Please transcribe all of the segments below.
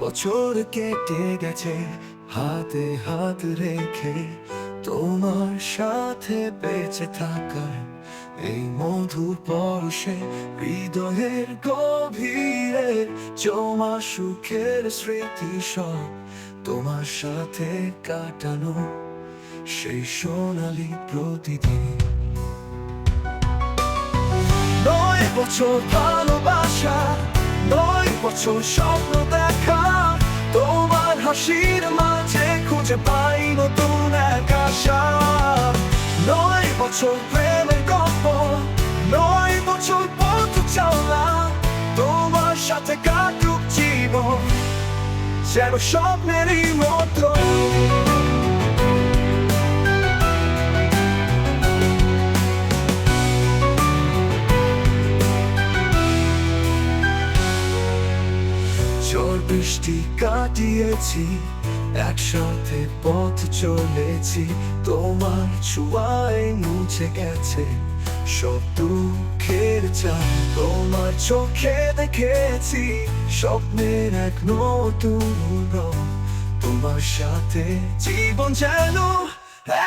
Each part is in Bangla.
বছর কেটে গেছে, হাতে হাত রেখে তোমার সাথে বেঁচে থাকার এই মধুর পরশে হৃদয়ের গভীরে জমা সুখের স্মৃতি সব তোমার সাথে কাটানো সেই সোনালি প্রতিদিন। নয় বছর ভালোবাসা, নয় বছর স্বপ্ন দেখা, তোমার হাসির মাঝে খুঁজে পাই নতুন এক আশা। নয় বছর প্রেমের গল্প, নয় বছর পথ চলা, তোমার সাথে কাটুক জীবন, যেন স্বপ্নেরই মতো বৃষ্টি কাটিয়েছি, একসাথে পথ চলেছি, তোমার ছোঁয়ায় মুছে গেছে সব দুঃখের চাপ তোমার চোখে দেখেছি স্বপ্নের এক নতুন তোমার সাথে জীবন যেন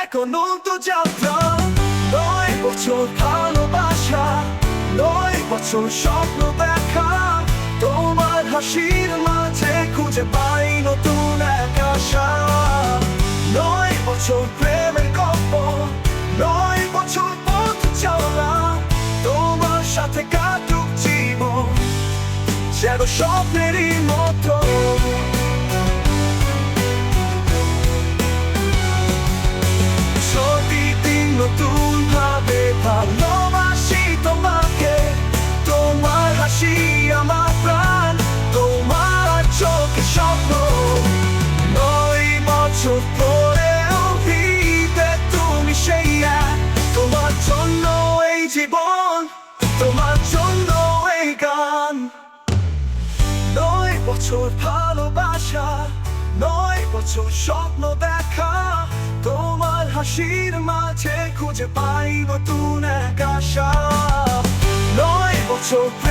এক অনন্ত যাত্রা। নয় বছর ভালোবাসা, নয় বছর স্বপ্ন দেখা। তোমার হাসির মাঝে খুঁজে পাই নতুন এক আশা। নয় বছর প্রেমের গল্প, নয় বছর পথ চলা, তোমার সাথে কাটুক জীবন। যেন স্বপ্নেরই মতো এই গান। নয় বছর ভালোবাসা, নয় বছর স্বপ্ন দেখা, তোমার হাসির মাঝে খুঁজে পাই নতুন এক আশা। নয় বছর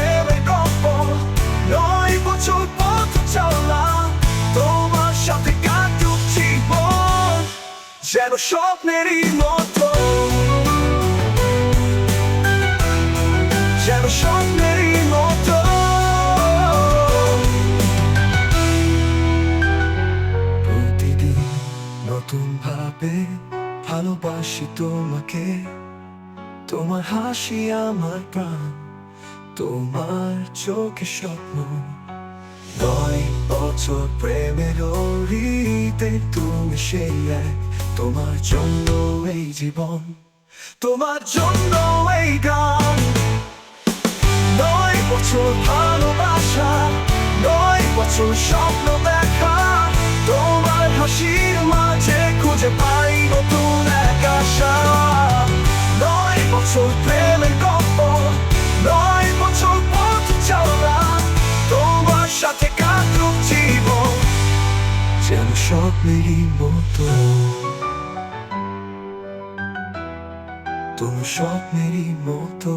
যেন স্বপ্নেরই মতো। যেন স্বপ্নেরই মতো। প্রতিদিন নতুন ভাবে ভালোবাসি তোমাকে। তোমার হাসি আমার প্রাণ, তোমার চোখে স্বপ্ন। নয় বছর প্রেমের তুমি সেই এক। তোমার জন্য এই জীবন, তোমার জন্য এই গান। নয় বছর ভালোবাসা, নয় বছর স্বপ্ন দেখা। তোমার হাসির মাঝে খুঁজে পাই নতুন এক আশা। নয় বছর প্রেমের স্বপ্নেরই মতো। তুমি স্বপ্নেরই মতো।